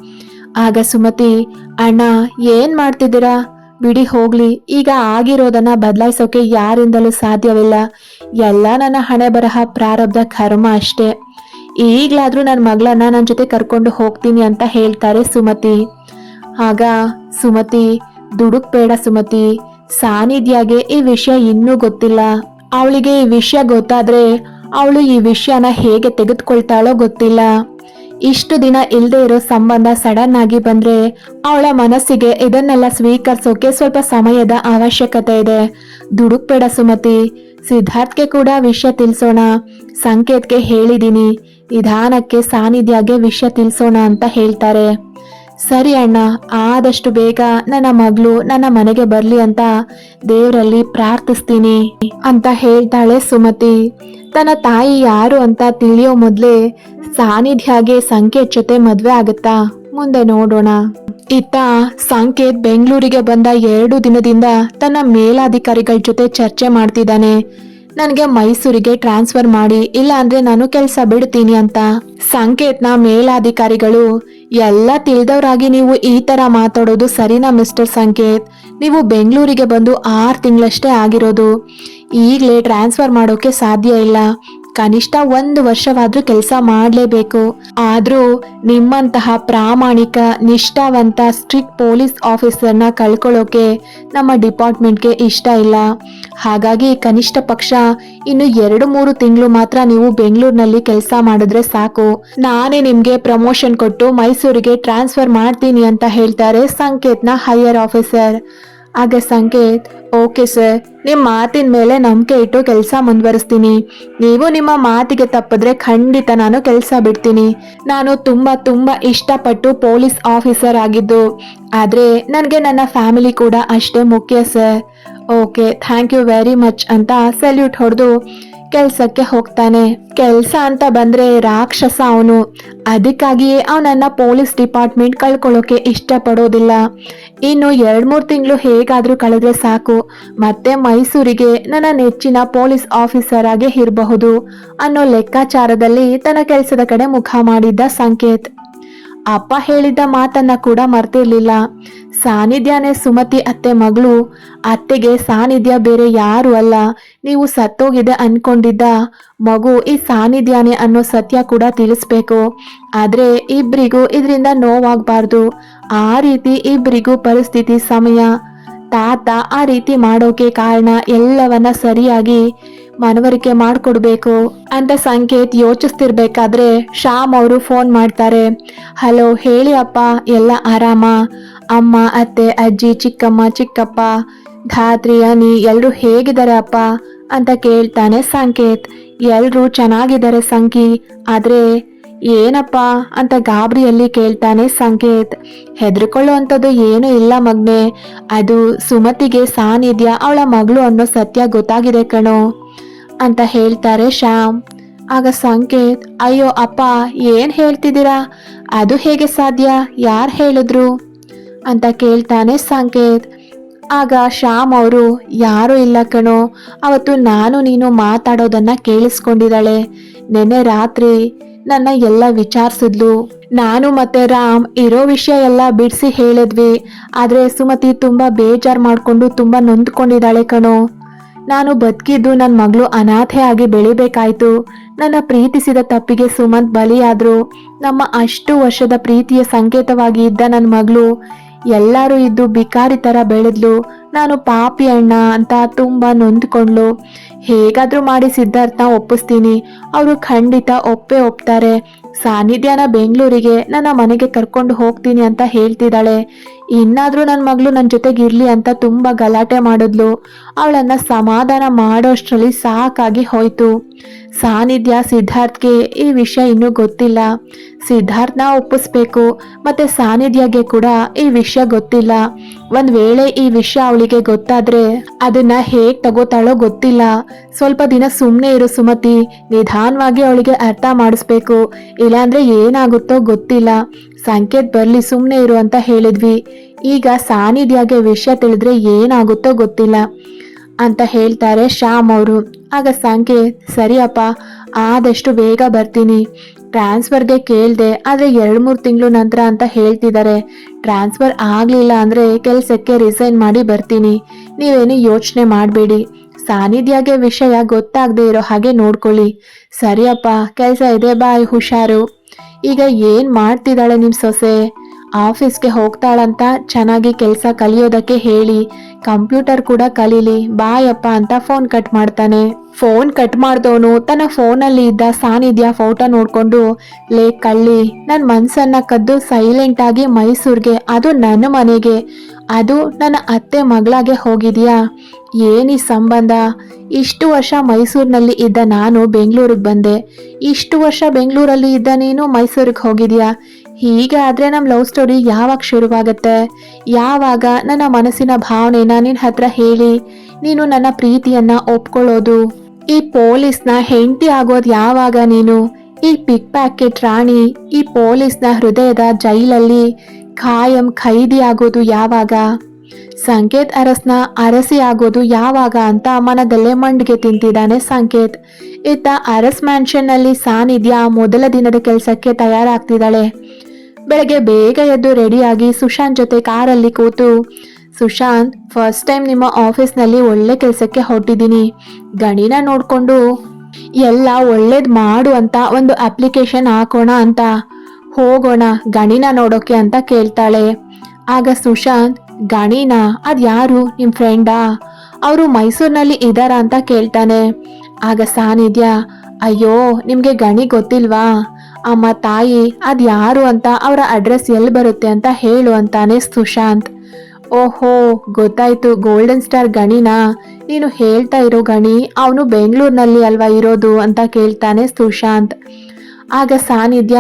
ಆಗ ಸುಮತಿ, ಅಣ್ಣ, ಏನ್ ಮಾಡ್ತಿದ್ದೀರಾ? ಬಿಡಿ ಹೋಗ್ಲಿ, ಈಗ ಆಗಿರೋದನ್ನ ಬದಲಾಯಿಸೋಕೆ ಯಾರಿಂದಲೂ ಸಾಧ್ಯವಿಲ್ಲ. ಎಲ್ಲ ನನ್ನ ಹಣೆ ಬರಹ ಪ್ರಾರಬ್ಧ ಕರ್ಮ ಅಷ್ಟೇ. ಈಗಲಾದರೂ ನನ್ನ ಮಗಳನ್ನ ನನ್ನ ಜೊತೆ ಕರ್ಕೊಂಡು ಹೋಗ್ತೀನಿ ಅಂತ ಹೇಳ್ತಾರೆ ಸುಮತಿ. ಆಗ ಸುಮತಿ ದುಡುಕ್ಬೇಡ ಸುಮತಿ, ಸಾನಿಧ್ಯಾಗೆ ಈ ವಿಷಯ ಇನ್ನೂ ಗೊತ್ತಿಲ್ಲ. ಅವಳಿಗೆ ಈ ವಿಷಯ ಗೊತ್ತಾದ್ರೆ ಅವಳು ಈ ವಿಷಯನ ಹೇಗೆ ತೆಗೆದುಕೊಳ್ತಾಳೋ ಗೊತ್ತಿಲ್ಲ. ಇಷ್ಟು ದಿನ ಇಲ್ಲದೆ ಇರೋ ಸಂಬಂಧ ಸಡನ್ ಆಗಿ ಬಂದ್ರೆ ಅವಳ ಮನಸ್ಸಿಗೆ ಇದನ್ನೆಲ್ಲ ಸ್ವೀಕರಿಸೋಕೆ ಸ್ವಲ್ಪ ಸಮಯದ ಅವಶ್ಯಕತೆ ಇದೆ. ದುಡುಕ್ಬೇಡ ಸುಮತಿ. ಸಿದ್ಧಾರ್ಥ್ಗೆ ಕೂಡ ವಿಷಯ ತಿಳಿಸೋಣ. ಸಂಕೇತ್ಗೆ ಹೇಳಿದೀನಿ. ನಿಧಾನಕ್ಕೆ ಸಾನಿಧ್ಯಾಗೆ ವಿಷಯ ತಿಳಿಸೋಣ ಅಂತ ಹೇಳ್ತಾರೆ. ಸರಿ ಅಣ್ಣ, ಆದಷ್ಟು ಬೇಗ ನನ್ನ ಮಗಳು ನನ್ನ ಮನೆಗೆ ಬರಲಿ ಅಂತ ದೇವರಲ್ಲಿ ಪ್ರಾರ್ಥಿಸ್ತೀನಿ ಅಂತ ಹೇಳ್ತಾಳೆ ಸುಮತಿ. ತನ್ನ ತಾಯಿ ಯಾರು ಅಂತ ತಿಳಿಯೋ ಮೊದ್ಲೇ ಸಾನಿಧ್ಯಾಗೆ ಸಂಕೇತ್ ಜೊತೆ ಮದ್ವೆ ಆಗುತ್ತಾ? ಮುಂದೆ ನೋಡೋಣ. ಇತ್ತ ಸಂಕೇತ್ ಬೆಂಗಳೂರಿಗೆ ಬಂದ ಎರಡು ದಿನದಿಂದ ತನ್ನ ಮೇಲಾಧಿಕಾರಿಗಳ ಜೊತೆ ಚರ್ಚೆ ಮಾಡ್ತಿದ್ದಾನೆ. ನನಗೆ ಮೈಸೂರಿಗೆ ಟ್ರಾನ್ಸ್ಫರ್ ಮಾಡಿ ಇಲ್ಲ ಅಂದ್ರೆ ನಾನು ಕೆಲಸ ಬಿಡ್ತೀನಿ ಅಂತ. ಸಂಕೇತ್ನ ಮೇಲಾಧಿಕಾರಿಗಳು ಎಲ್ಲ ತಿಳಿದವರಾಗಿ ನೀವು ಈ ತರ ಮಾತಾಡೋದು ಸರಿನಾ, ಮಿಸ್ಟರ್ ಸಂಕೇತ್? ನೀವು ಬೆಂಗಳೂರಿಗೆ ಬಂದು ಆರು ತಿಂಗಳಷ್ಟೇ ಆಗಿರೋದು. ಈಗಲೇ ಟ್ರಾನ್ಸ್ಫರ್ ಮಾಡೋಕೆ ಸಾಧ್ಯ ಇಲ್ಲ. ಕನಿಷ್ಠ ಒಂದು ವರ್ಷವಾದ್ರೂ ಕೆಲಸ ಮಾಡಲೇಬೇಕು. ಆದ್ರೂ ನಿಮ್ಮಂತಹ ಪ್ರಾಮಾಣಿಕ, ನಿಷ್ಠಾವಂತ ಸ್ಟ್ರಿಕ್ಟ್ ಪೊಲೀಸ್ ಆಫೀಸರ್ನ ಕಳ್ಕೊಳ್ಳೋಕೆ ನಮ್ಮ ಡಿಪಾರ್ಟ್ಮೆಂಟ್ಗೆ ಇಷ್ಟ ಇಲ್ಲ. ಹಾಗಾಗಿ ಕನಿಷ್ಠ ಪಕ್ಷ ಇನ್ನು ಎರಡು ಮೂರು ತಿಂಗಳು ಮಾತ್ರ ನೀವು ಬೆಂಗಳೂರಿನಲ್ಲಿ ಕೆಲಸ ಮಾಡಿದ್ರೆ ಸಾಕು. ನಾನೇ ನಿಮ್ಗೆ ಪ್ರಮೋಷನ್ ಕೊಟ್ಟು ಮೈಸೂರಿಗೆ ಟ್ರಾನ್ಸ್ಫರ್ ಮಾಡ್ತೀನಿ ಅಂತ ಹೇಳ್ತಾರೆ ಸಂಕೇತ್ನ ಹೈಯರ್ ಆಫೀಸರ್ ಆಗ ಸಂಕೇತ್, ಓಕೆ ಸರ್ ನಿಮ್ಮ ಮಾತಿನ ಮೇಲೆ ನಂಬಿಕೆ ಇಟ್ಟು ಕೆಲಸ ಮುಂದುವರಿಸ್ತೀನಿ. ನೀವು ನಿಮ್ಮ ಮಾತಿಗೆ ತಪ್ಪಿದ್ರೆ ಖಂಡಿತ ನಾನು ಕೆಲಸ ಬಿಡ್ತೀನಿ. ನಾನು ತುಂಬ ತುಂಬ ಇಷ್ಟಪಟ್ಟು ಪೊಲೀಸ್ ಆಫೀಸರ್ ಆಗಿದ್ದು. ಆದರೆ ನನಗೆ ನನ್ನ ಫ್ಯಾಮಿಲಿ ಕೂಡ ಅಷ್ಟೇ ಮುಖ್ಯ sir. Okay, thank you very much ಅಂತ ಸೆಲ್ಯೂಟ್ ಹೊಡೆದು ಕೆಲ್ಸಕ್ಕೆ ಹೋಗ್ತಾನೆ. ಕೆಲ್ಸ ಅಂತ ಬಂದ್ರೆ ರಾಕ್ಷಸ ಅವನು. ಅದಕ್ಕಾಗಿಯೇ ಅವನನ್ನ ಪೊಲೀಸ್ ಡಿಪಾರ್ಟ್ಮೆಂಟ್ ಕಳ್ಕೊಳ್ಳೋಕೆ ಇಷ್ಟಪಡೋದಿಲ್ಲ. ಇನ್ನು ಎರಡು ಮೂರು ತಿಂಗಳು ಹೇಗಾದ್ರೂ ಕಳೆದ್ರೆ ಸಾಕು. ಮತ್ತೆ ಮೈಸೂರಿಗೆ ನನ್ನ ನೆಚ್ಚಿನ ಪೊಲೀಸ್ ಆಫೀಸರ್ ಆಗಿ ಇರಬಹುದು ಅನ್ನೋ ಲೆಕ್ಕಾಚಾರದಲ್ಲಿ ತನ್ನ ಕೆಲಸದ ಕಡೆ ಮುಖ ಮಾಡಿದ್ದ ಸಂಕೇತ್. ಅಪ್ಪ ಹೇಳಿದ್ದ ಮಾತನ್ನ ಕೂಡ ಮರ್ತಿರ್ಲಿಲ್ಲ. ಸಾನಿಧ್ಯಾನೇ ಸುಮತಿ ಅತ್ತೆ ಮಗಳು, ಅತ್ತೆಗೆ ಸಾನಿಧ್ಯ ಬೇರೆ ಯಾರು ಅಲ್ಲ. ನೀವು ಸತ್ತೋಗಿದೆ ಅನ್ಕೊಂಡಿದ್ದ ಮಗು ಈ ಸಾನಿಧ್ಯಾನೇ ಅನ್ನೋ ಸತ್ಯ ಕೂಡ ತಿಳಿಸ್ಬೇಕು. ಆದ್ರೆ ಇಬ್ಬರಿಗೂ ಇದರಿಂದ ನೋವಾಗಬಾರ್ದು. ಆ ರೀತಿ ಇಬ್ಬರಿಗೂ ಪರಿಸ್ಥಿತಿ ಸಮಯ. ತಾತ ಆ ರೀತಿ ಮಾಡೋಕೆ ಕಾರಣ ಎಲ್ಲವನ್ನ ಸರಿಯಾಗಿ ಮನವರಿಕೆ ಮಾಡಿಕೊಡ್ಬೇಕು ಅಂತ ಸಂಕೇತ್ ಯೋಚಿಸ್ತಿರ್ಬೇಕಾದ್ರೆ ಶ್ಯಾಮ್ ಅವರು ಫೋನ್ ಮಾಡ್ತಾರೆ. ಹಲೋ, ಹೇಳಿ ಅಪ್ಪ, ಎಲ್ಲ ಆರಾಮ? ಅಮ್ಮ, ಅತ್ತೆ, ಅಜ್ಜಿ, ಚಿಕ್ಕಮ್ಮ, ಚಿಕ್ಕಪ್ಪ ಧಾತ್ರಿ ಅನಿ ಎಲ್ರು ಹೇಗಿದ್ದಾರೆ ಅಪ್ಪ? ಅಂತ ಕೇಳ್ತಾನೆ ಸಂಕೇತ್. ಎಲ್ಲರೂ ಚೆನ್ನಾಗಿದ್ದಾರೆ ಸಂಕಿ. ಆದ್ರೆ ಏನಪ್ಪ ಅಂತ ಗಾಬರಿಯಲ್ಲಿ ಕೇಳ್ತಾನೆ ಸಂಕೇತ್. ಹೆದರ್ಕೊಳ್ಳೋ ಅಂಥದ್ದು ಏನೂ ಇಲ್ಲ ಮಗ್ನೆ. ಅದು ಸುಮತಿಗೆ ಸಾನಿಧ್ಯ ಅವಳ ಮಗಳು ಅನ್ನೋ ಸತ್ಯ ಗೊತ್ತಾಗಿದೆ ಕಣೋ ಅಂತ ಹೇಳ್ತಾರೆ ಶ್ಯಾಮ್. ಆಗ ಸಂಕೇತ್, ಅಯ್ಯೋ ಅಪ್ಪ, ಏನು ಹೇಳ್ತಿದ್ದೀರಾ? ಅದು ಹೇಗೆ ಸಾಧ್ಯ? ಯಾರು ಹೇಳಿದ್ರು? ಅಂತ ಕೇಳ್ತಾನೆ ಸಂಕೇತ್. ಆಗ ಶ್ಯಾಮ್ ಅವರು, ಯಾರೂ ಇಲ್ಲ ಕಣೋ, ಅವತ್ತು ನಾನು ನೀನು ಮಾತಾಡೋದನ್ನ ಕೇಳಿಸ್ಕೊಂಡಿದ್ದಾಳೆ ನೆನ್ನೆ ರಾತ್ರಿ ನನ್ನ ಎಲ್ಲ ವಿಚಾರಿಸಿದ್ಲು. ನಾನು ಮತ್ತೆ ರಾಮ್ ಇರೋ ವಿಷಯ ಎಲ್ಲ ಬಿಡಿಸಿ ಹೇಳಿದ್ವಿ. ಆದ್ರೆ ಸುಮತಿ ತುಂಬಾ ಬೇಜಾರ್ ಮಾಡ್ಕೊಂಡು ತುಂಬಾ ನೊಂದ್ಕೊಂಡಿದ್ದಾಳೆ ಕಣೋ. ನಾನು ಬದುಕಿದ್ದು ನನ್ನ ಮಗಳು ಅನಾಥೆ ಆಗಿ ಬೆಳಿಬೇಕಾಯ್ತು. ನನ್ನ ಪ್ರೀತಿಸಿದ ತಪ್ಪಿಗೆ ಸುಮಂತ್ ಬಲಿಯಾದ್ರು. ನಮ್ಮ ಅಷ್ಟು ವರ್ಷದ ಪ್ರೀತಿಯ ಸಂಕೇತವಾಗಿ ಇದ್ದ ನನ್ನ ಮಗಳು ಎಲ್ಲರೂ ಇದ್ದು ಬಿಕಾರಿ ತರ ಬೆಳೆದ್ಲು. ನಾನು ಪಾಪಿ ಅಣ್ಣ ಅಂತ ತುಂಬಾ ನೊಂದ್ಕೊಂಡ್ಲು. ಹೇಗಾದ್ರೂ ಮಾಡಿ ಸಿದ್ಧಾರ್ಥನ ಒಪ್ಪಿಸ್ತೀನಿ. ಅವರು ಖಂಡಿತ ಒಪ್ಪೇ ಒಪ್ತಾರೆ. ಸಾನ್ನಿಧ್ಯನ ಬೆಂಗಳೂರಿಗೆ ನನ್ನ ಮನೆಗೆ ಕರ್ಕೊಂಡು ಹೋಗ್ತೀನಿ ಅಂತ ಹೇಳ್ತಿದ್ದಾಳೆ. ಇನ್ನಾದ್ರೂ ನನ್ನ ಮಗಳು ನನ್ನ ಜೊತೆಗೆ ಇರಲಿ ಅಂತ ತುಂಬಾ ಗಲಾಟೆ ಮಾಡಿದ್ಲು. ಅವಳನ್ನ ಸಮಾಧಾನ ಮಾಡೋಷ್ಟರಲ್ಲಿ ಸಾಕಾಗಿ ಹೋಯ್ತು. ಸಾನಿಧ್ಯ, ಸಿದ್ಧಾರ್ಥ್ಗೆ ಈ ವಿಷಯ ಇನ್ನೂ ಗೊತ್ತಿಲ್ಲ. ಸಿದ್ಧಾರ್ಥನ ಒಪ್ಪಿಸ್ಬೇಕು, ಮತ್ತೆ ಸಾನಿಧ್ಯಗೆ ಕೂಡ ಈ ವಿಷಯ ಗೊತ್ತಿಲ್ಲ. ಒಂದು ವೇಳೆ ಈ ವಿಷಯ ಅವಳಿಗೆ ಗೊತ್ತಾದ್ರೆ ಅದನ್ನ ಹೇಗೆ ತಗೋತಾಳೋ ಗೊತ್ತಿಲ್ಲ. ಸ್ವಲ್ಪ ದಿನ ಸುಮ್ಮನೆ ಇರು ಸುಮತಿ, ನಿಧಾನವಾಗಿ ಅವಳಿಗೆ ಅರ್ಥ ಮಾಡಿಸ್ಬೇಕು. ಇಲ್ಲಾಂದರೆ ಏನಾಗುತ್ತೋ ಗೊತ್ತಿಲ್ಲ. ಸಂಕೇತ್ ಬರ್ಲಿ ಸುಮ್ಮನೆ ಇರು ಅಂತ ಹೇಳಿದ್ವಿ. ಈಗ ಸಾನಿಧ್ಯಾಗೆ ವಿಷಯ ತಿಳಿದ್ರೆ ಏನಾಗುತ್ತೋ ಗೊತ್ತಿಲ್ಲ ಅಂತ ಹೇಳ್ತಾರೆ ಶ್ಯಾಮ್ ಅವರು. ಆಗ ಸಂಕೇತ್, ಸರಿಯಪ್ಪ, ಆದಷ್ಟು ಬೇಗ ಬರ್ತೀನಿ. ಟ್ರಾನ್ಸ್ಫರ್ಗೆ ಕೇಳಿದೆ, ಆದರೆ ಎರಡು ಮೂರು ತಿಂಗಳು ನಂತರ ಅಂತ ಹೇಳ್ತಿದ್ದಾರೆ. ಟ್ರಾನ್ಸ್ಫರ್ ಆಗಲಿಲ್ಲ ಅಂದರೆ ಕೆಲಸಕ್ಕೆ ರಿಸೈನ್ ಮಾಡಿ ಬರ್ತೀನಿ. ನೀವೇನು ಯೋಚನೆ ಮಾಡಬೇಡಿ. ಸಾನ್ನಿಧ್ಯಾಗೆ ವಿಷಯ ಗೊತ್ತಾಗದೆ ಇರೋ ಹಾಗೆ ನೋಡ್ಕೊಳ್ಳಿ. ಸರಿಯಪ್ಪ, ಕೆಲಸ ಇದೆ ಬಾಯ್, ಹುಷಾರು. ಈಗ ಏನು ಮಾಡ್ತಿದ್ದಾಳೆ ನಿಮ್ಮ ಸೊಸೆ? ಆಫೀಸ್ಗೆ ಹೋಗ್ತಾಳಂತ ಚೆನ್ನಾಗಿ ಕೆಲಸ ಕಲಿಯೋದಕ್ಕೆ ಹೇಳಿ. ಕಂಪ್ಯೂಟರ್ ಕೂಡ ಕಲೀಲಿ. ಬಾಯಪ್ಪ ಅಂತ ಫೋನ್ ಕಟ್ ಮಾಡ್ತಾನೆ. ಫೋನ್ ಕಟ್ ಮಾಡ್ದವನು ತನ್ನ ಫೋನಲ್ಲಿ ಇದ್ದ ಸಾನಿಧ್ಯ ಫೋಟೋ ನೋಡ್ಕೊಂಡು, ಲೇ ಕಳ್ಳಿ ನನ್ನ ಮನ್ಸನ್ನ ಕದ್ದು ಸೈಲೆಂಟ್ ಆಗಿ ಮೈಸೂರಿಗೆ, ಅದು ನನ್ನ ಮನೆಗೆ. ಅದು ನನ್ನ ಅತ್ತೆ ಮಗಳಾಗೆ ಹೋಗಿದ್ಯಾ? ಏನಿ ಸಂಬಂಧ? ಇಷ್ಟು ವರ್ಷ ಮೈಸೂರಿನಲ್ಲಿ ಇದ್ದ ನಾನು ಬೆಂಗಳೂರಿಗೆ ಬಂದೆ. ಇಷ್ಟು ವರ್ಷ ಬೆಂಗಳೂರಲ್ಲಿ ಇದ್ದ ನೀನು ಮೈಸೂರಿಗೆ ಹೋಗಿದ್ಯಾ? ಹೀಗೆ ಆದರೆ ನಮ್ಮ ಲವ್ ಸ್ಟೋರಿ ಯಾವಾಗ ಶುರುವಾಗತ್ತೆ? ಯಾವಾಗ ನನ್ನ ಮನಸ್ಸಿನ ಭಾವನೆನ ನಿನ್ನ ಹತ್ರ ಹೇಳಿ? ನೀನು ನನ್ನ ಪ್ರೀತಿಯನ್ನ ಒಪ್ಕೊಳ್ಳೋದು? ಈ ಪೊಲೀಸ್ನ ಹೆಂಡತಿ ಆಗೋದು ಯಾವಾಗ ನೀನು? ಈ ಪಿಕ್ ಪ್ಯಾಕೆಟ್ ರಾಣಿ, ಈ ಪೊಲೀಸ್ನ ಹೃದಯದ ಜೈಲಲ್ಲಿ ಖಾಯಂ ಖೈದಿ ಆಗೋದು ಯಾವಾಗ? ಸಂಕೇತ್ ಅರಸ್ನ ಅರಸಿ ಆಗೋದು ಯಾವಾಗ ಅಂತ ಮನದಲ್ಲೇ ಮಂಡಿಗೆ ತಿಂತಿದ್ದಾನೆ ಸಂಕೇತ್. ಇತ್ತ ಅರಸ್ ಮ್ಯಾನ್ಷನ್ನಲ್ಲಿ ಇದೆಯಾ ಮೊದಲ ದಿನದ ಕೆಲಸಕ್ಕೆ ತಯಾರಾಗ್ತಿದ್ದಾಳೆ. ಬೆಳಗ್ಗೆ ಬೇಗ ಎದ್ದು ರೆಡಿಯಾಗಿ ಸುಶಾಂತ್ ಜೊತೆ ಕಾರಲ್ಲಿ ಕೂತು, ಸುಶಾಂತ್ ಫಸ್ಟ್ ಟೈಮ್ ನಿಮ್ಮ ಆಫೀಸ್ನಲ್ಲಿ ಒಳ್ಳೆ ಕೆಲಸಕ್ಕೆ ಹೊಟ್ಟಿದ್ದೀನಿ ಗಣಿನ ನೋಡಿಕೊಂಡು ಎಲ್ಲ ಒಳ್ಳೇದು ಮಾಡು ಅಂತ ಒಂದು ಅಪ್ಲಿಕೇಶನ್ ಹಾಕೋಣ ಅಂತ. ಹೋಗೋಣ ಗಣಿನ ನೋಡೋಕೆ ಅಂತ ಕೇಳ್ತಾಳೆ. ಆಗ ಸುಶಾಂತ್ ಗಣಿನ? ಅದ್ ಯಾರು? ನಿಮ್ಮ ಫ್ರೆಂಡಾ ಅವರು ಮೈಸೂರಿನಲ್ಲಿ ಇದಾರ ಅಂತ ಕೇಳ್ತಾನೆ. ಆಗ ಸಾನಿಧ್ಯ, ಅಯ್ಯೋ, ನಿಮಗೆ ಗಣಿ ಗೊತ್ತಿಲ್ವಾ? ಅಮ್ಮ, ತಾಯಿ, ಅದ್ ಯಾರು ಅಂತ ಅವರ ಅಡ್ರೆಸ್ ಎಲ್ಲಿ ಬರುತ್ತೆ ಅಂತ ಹೇಳು ಅಂತಾನೆ ಸುಶಾಂತ್. ಓಹೋ, ಗೊತ್ತಾಯ್ತು ಗೋಲ್ಡನ್ ಸ್ಟಾರ್ ಗಣಿನಾ? ನೀನು ಹೇಳ್ತಾ ಇರೋ ಗಣಿ ಅವನು ಬೆಂಗಳೂರಿನಲ್ಲಿ ಅಲ್ವಾ ಇರೋದು? ಅಂತ ಕೇಳ್ತಾನೆ ಸುಶಾಂತ್. ಆಗ ಸಾನ್ನಿಧ್ಯ,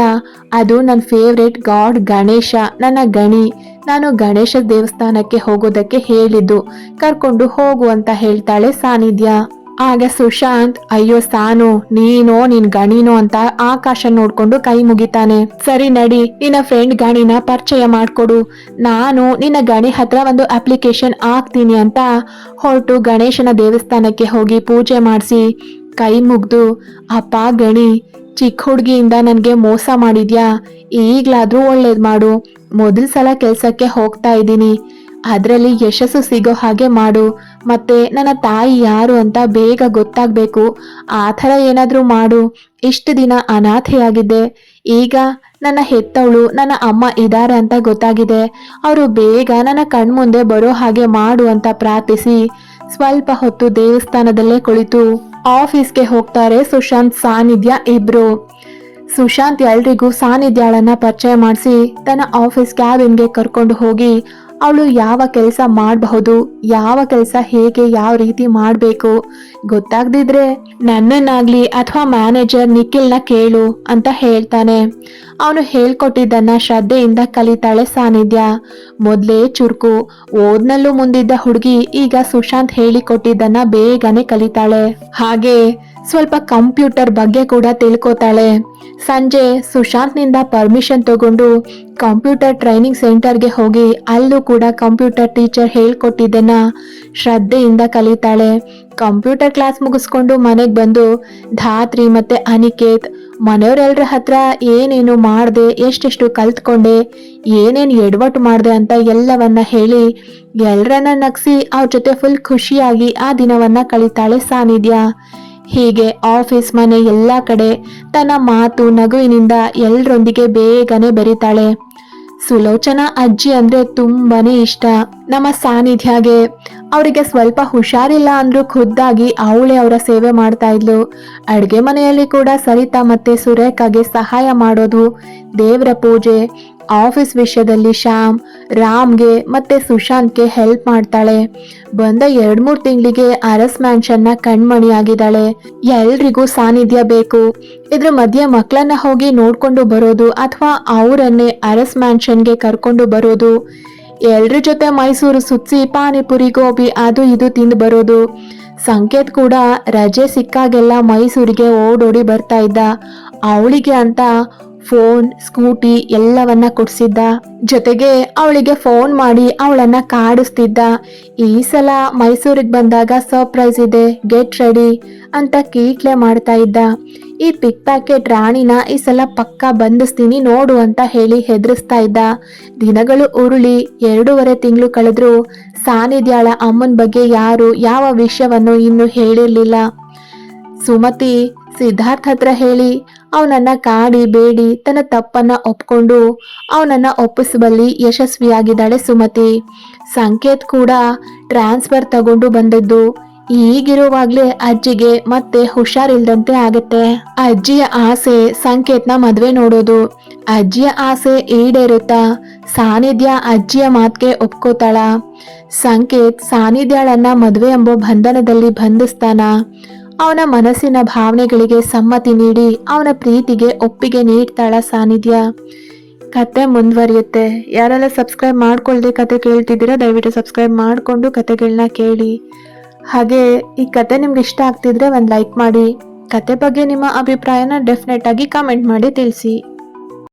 ಅದು ನನ್ನ ಫೇವ್ರೇಟ್ ಗಾಡ್ ಗಣೇಶ, ನನ್ನ ಗಣಿ. ನಾನು ಗಣೇಶ ದೇವಸ್ಥಾನಕ್ಕೆ ಹೋಗೋದಕ್ಕೆ ಹೇಳಿದ್ದು, ಕರ್ಕೊಂಡು ಹೋಗು ಅಂತ ಹೇಳ್ತಾಳೆ ಸಾನ್ನಿಧ್ಯ. ಆಗ ಸುಶಾಂತ್, ಅಯ್ಯೋ ಸಾನು, ನೀನೋ ನಿನ್ ಗಣಿನೋ ಅಂತ ಆಕಾಶ ನೋಡ್ಕೊಂಡು ಕೈ ಮುಗಿತಾನೆ. ಸರಿ ನಡಿ, ನಿನ್ನ ಫ್ರೆಂಡ್ ಗಣಿನ ಪರಿಚಯ ಮಾಡ್ಕೊಡು. ನಾನು ನಿನ್ನ ಗಣಿ ಹತ್ರ ಒಂದು ಅಪ್ಲಿಕೇಶನ್ ಹಾಕ್ತೀನಿ ಅಂತ ಹೊರಟು ಗಣೇಶನ ದೇವಸ್ಥಾನಕ್ಕೆ ಹೋಗಿ ಪೂಜೆ ಮಾಡಿಸಿ. ಕೈ ಮುಗ್ದು, ಅಪ್ಪ ಗಣಿ ಚಿಕ್ಕ ಹುಡುಗಿಯಿಂದ ನನಗೆ ಮೋಸ ಮಾಡಿದ್ಯಾ? ಈಗ್ಲಾದ್ರೂ ಒಳ್ಳೇದು ಮಾಡು. ಮೊದಲ ಸಲ ಕೆಲಸಕ್ಕೆ ಹೋಗ್ತಾ ಇದ್ದೀನಿ. ಅದರಲ್ಲಿ ಯಶಸ್ಸು ಸಿಗೋ ಹಾಗೆ ಮಾಡು. ಮತ್ತೆ ನನ್ನ ತಾಯಿ ಯಾರು ಅಂತ ಬೇಗ ಗೊತ್ತಾಗಬೇಕು. ಆ ಥರ ಏನಾದರೂ ಮಾಡು. ಇಷ್ಟು ದಿನ ಅನಾಥೆಯಾಗಿದ್ದೆ. ಈಗ ನನ್ನ ಹೆತ್ತವಳು ನನ್ನ ಅಮ್ಮ ಇದ್ದಾರೆ ಅಂತ ಗೊತ್ತಾಗಿದೆ. ಅವರು ಬೇಗ ನನ್ನ ಕಣ್ಮುಂದೆ ಬರೋ ಹಾಗೆ ಮಾಡು ಅಂತ ಪ್ರಾರ್ಥಿಸಿ. ಸ್ವಲ್ಪ ಹೊತ್ತು ದೇವಸ್ಥಾನದಲ್ಲೇ ಕುಳಿತು. ಆಫೀಸ್ಗೆ ಹೋಗ್ತಾರೆ. ಸುಶಾಂತ್ ಸಾನಿಧ್ಯ ಇಬ್ರು. ಸುಶಾಂತ್ ಎಲ್ರಿಗೂ ಸಾನಿಧ್ಯಾಳನ್ನ ಪರಿಚಯ ಮಾಡಿಸಿ ತನ್ನ ಆಫೀಸ್ ಕ್ಯಾಬಿನ್ಗೆ ಕರ್ಕೊಂಡು ಹೋಗಿ ಅವಳು ಯಾವ ಕೆಲಸ ಮಾಡಬಹುದು, ಯಾವ ಕೆಲಸ ಹೇಗೆ, ಯಾವ ರೀತಿ ಮಾಡಬೇಕು ಗೊತ್ತಾಗದಿದ್ರೆ ನನ್ನನ್ನಾಗ್ಲಿ ಅಥವಾ ಮ್ಯಾನೇಜರ್ ನಿಖಿಲ್ನ ಕೇಳು ಅಂತ ಹೇಳ್ತಾನೆ. ಅವನು ಹೇಳ್ಕೊಟ್ಟಿದ್ದನ್ನ ಶ್ರದ್ಧೆಯಿಂದ ಕಲಿತಾಳೆ ಸಾನಿಧ್ಯ. ಮೊದಲೇ ಚುರುಕು, ಓದ್ನಲ್ಲೂ ಮುಂದಿದ್ದ ಹುಡುಗಿ ಈಗ ಸುಶಾಂತ್ ಹೇಳಿಕೊಟ್ಟಿದ್ದನ್ನ ಬೇಗನೆ ಕಲಿತಾಳೆ. ಹಾಗೆ ಸ್ವಲ್ಪ ಕಂಪ್ಯೂಟರ್ ಬಗ್ಗೆ ಕೂಡ ತಿಳ್ಕೊತಾಳೆ. ಸಂಜೆ ಸುಶಾಂತ್ನಿಂದ ಪರ್ಮಿಷನ್ ತಗೊಂಡು ಕಂಪ್ಯೂಟರ್ ಟ್ರೈನಿಂಗ್ ಸೆಂಟರ್ಗೆ ಹೋಗಿ ಅಲ್ಲೂ ಕೂಡ ಕಂಪ್ಯೂಟರ್ ಟೀಚರ್ ಹೇಳ್ಕೊಟ್ಟಿದ್ದನ್ನ ಶ್ರದ್ಧೆಯಿಂದ ಕಲಿತಾಳೆ. ಕಂಪ್ಯೂಟರ್ ಕ್ಲಾಸ್ ಮುಗಿಸ್ಕೊಂಡು ಮನೆಗೆ ಬಂದು ಧಾತ್ರಿ ಮತ್ತೆ ಅನಿಕೇತ್ ಮನೆಯವರೆಲ್ಲರ ಹತ್ರ ಏನೇನು ಮಾಡಿದೆ, ಎಷ್ಟೆಷ್ಟು ಕಲ್ತ್ಕೊಂಡೆ, ಏನೇನು ಎಡವಟ್ಟು ಮಾಡಿದೆ ಅಂತ ಎಲ್ಲವನ್ನ ಹೇಳಿ ಎಲ್ಲರನ್ನ ನಗಿಸಿ ಅವ್ರ ಜೊತೆ ಫುಲ್ ಖುಷಿಯಾಗಿ ಆ ದಿನವನ್ನ ಕಳಿತಾಳೆ ಸಾನ್ನಿಧ್ಯ ಹೀಗೆ ಆಫೀಸ್ ಮನೆ ಎಲ್ಲ ಕಡೆ ತನ್ನ ಮಾತು ನಗುವಿನಿಂದ ಎಲ್ಲರೊಂದಿಗೆ ಬೇಗನೆ ಬರೀತಾಳೆ. ಸುಲೋಚನಾ ಅಜ್ಜಿ ಅಂದ್ರೆ ತುಂಬಾನೇ ಇಷ್ಟ. ನಮ್ಮ ಸಾನಿಧ್ಯಾಗೆ ಅವರಿಗೆ ಸ್ವಲ್ಪ ಹುಷಾರಿಲ್ಲ ಅಂದ್ರೂ ಖುದ್ದಾಗಿ ಅವಳೇ ಅವರ ಸೇವೆ ಮಾಡ್ತಾ ಇದ್ಲು. ಅಡುಗೆ ಮನೆಯಲ್ಲಿ ಕೂಡ ಸರಿತಾ ಮತ್ತೆ ಸುರೇಖಾಗೆ ಸಹಾಯ ಮಾಡೋದು, ದೇವರ ಪೂಜೆ, ಆಫೀಸ್ ವಿಷಯದಲ್ಲಿ ಶ್ಯಾಮ್, ರಾಮ್ಗೆ ಮತ್ತೆ ಸುಶಾಂತ್ಗೆ ಹೆಲ್ಪ್ ಮಾಡ್ತಾಳೆ. ಬಂದ ಎರಡ್ ಮೂರು ತಿಂಗಳಿಗೆ ಅರಸ್ ಮ್ಯಾನ್ಷನ್ನ ಕಣ್ಮಣಿ ಆಗಿದ್ದಾಳೆ ಎಲ್ರಿಗೂ ಸಾನ್ನಿಧ್ಯ ಬೇಕು. ಇದ್ರ ಮಧ್ಯೆ ಮಕ್ಕಳನ್ನ ಹೋಗಿ ನೋಡ್ಕೊಂಡು ಬರೋದು ಅಥವಾ ಅವರನ್ನೇ ಅರಸ್ ಮ್ಯಾನ್ಷನ್ಗೆ ಕರ್ಕೊಂಡು ಬರೋದು. ಎಲ್ರ ಜೊತೆ ಮೈಸೂರು ಸುತ್ತಿ ಪಾನಿಪುರಿ ಗೋಬಿ ಅದು ಇದು ತಿಂದು ಬರೋದು. ಸಂಕೇತ್ ಕೂಡ ರಜೆ ಸಿಕ್ಕಾಗೆಲ್ಲ ಮೈಸೂರಿಗೆ ಓಡೋಡಿ ಬರ್ತಾ ಇದ್ದ. ಅವಳಿಗೆ ಅಂತ ಫೋನ್, ಸ್ಕೂಟಿ ಎಲ್ಲವನ್ನ ಕೊಡಿಸಿದ್ದ. ಜೊತೆಗೆ ಅವಳಿಗೆ ಫೋನ್ ಮಾಡಿ ಅವಳನ್ನ ಕಾಡಿಸ್ತಿದ್ದ. ಈ ಸಲ ಮೈಸೂರಿಗೆ ಬಂದಾಗ ಸರ್ಪ್ರೈಸ್ ಇದೆ ಗೆಟ್ ರೆಡಿ ಅಂತ ಕೀಟ್ಲೆ ಮಾಡ್ತಾ ಇದ್ದ. ಈ ಪಿಕ್ ಪ್ಯಾಕೆಟ್ ರಾಣಿನ ಈ ಸಲ ಪಕ್ಕ ಬಂಧಿಸ್ತೀನಿ ನೋಡು ಅಂತ ಹೇಳಿ ಹೆದರಿಸ್ತಾ ಇದ್ದ. ದಿನಗಳು ಉರುಳಿ, ಎರಡೂವರೆ ತಿಂಗಳು ಕಳೆದ್ರು ಸಾನಿಧ್ಯಾಳ ಅಮ್ಮನ ಬಗ್ಗೆ ಯಾರು ಯಾವ ವಿಷಯವನ್ನು ಇನ್ನು ಹೇಳಿರ್ಲಿಲ್ಲ. ಸುಮತಿ ಸಿದ್ಧಾರ್ಥ ಹತ್ರ ಹೇಳಿ, ಅವನನ್ನ ಕಾಡಿ, ಬೇಡಿ, ತನ್ನ ತಪ್ಪನ್ನ ಒಪ್ಕೊಂಡು ಅವನನ್ನ ಒಪ್ಪಿಸುವಲ್ಲಿ ಯಶಸ್ವಿಯಾಗಿದ್ದಾಳೆ ಸುಮತಿ. ಸಂಕೇತ್ ಕೂಡ ಟ್ರಾನ್ಸ್ಫರ್ ತಗೊಂಡು ಬಂದದ್ದು ಈಗಿರುವಾಗ್ಲೇ ಅಜ್ಜಿಗೆ ಮತ್ತೆ ಹುಷಾರಿಲ್ದಂತೆ ಆಗತ್ತೆ. ಅಜ್ಜಿಯ ಆಸೆ, ಸಂಕೇತ್ನ ಮದ್ವೆ ನೋಡೋದು. ಅಜ್ಜಿಯ ಆಸೆ ಈಡೇರುತ್ತಾ ಸಾನಿಧ್ಯ ಅಜ್ಜಿಯ ಮಾತ್ಗೆ ಒಪ್ಕೋತಾಳ. ಸಂಕೇತ್ ಸಾನಿಧ್ಯಾಳನ್ನ ಮದುವೆ ಎಂಬ ಬಂಧನದಲ್ಲಿ ಬಂಧಿಸ್ತಾನ. ಅವನ ಮನಸ್ಸಿನ ಭಾವನೆಗಳಿಗೆ ಸಮ್ಮತಿ ನೀಡಿ ಅವನ ಪ್ರೀತಿಗೆ ಒಪ್ಪಿಗೆ ನೀಡ್ತಾಳ ಸಾನಿಧ್ಯ. ಕತೆ ಮುಂದುವರಿಯುತ್ತೆ. ಯಾರೆಲ್ಲ ಸಬ್ಸ್ಕ್ರೈಬ್ ಮಾಡ್ಕೊಳ್ಳದೆ ಕತೆ ಕೇಳ್ತಿದ್ದೀರಾ, ದಯವಿಟ್ಟು ಸಬ್ಸ್ಕ್ರೈಬ್ ಮಾಡಿಕೊಂಡು ಕತೆಗಳನ್ನ ಕೇಳಿ. ಹಾಗೆ ಈ ಕತೆ ನಿಮ್ಗೆ ಇಷ್ಟ ಆಗ್ತಿದ್ರೆ ಒಂದು ಲೈಕ್ ಮಾಡಿ. ಕತೆ ಬಗ್ಗೆ ನಿಮ್ಮ ಅಭಿಪ್ರಾಯನ ಡೆಫಿನೆಟ್ ಆಗಿ ಕಮೆಂಟ್ ಮಾಡಿ ತಿಳಿಸಿ.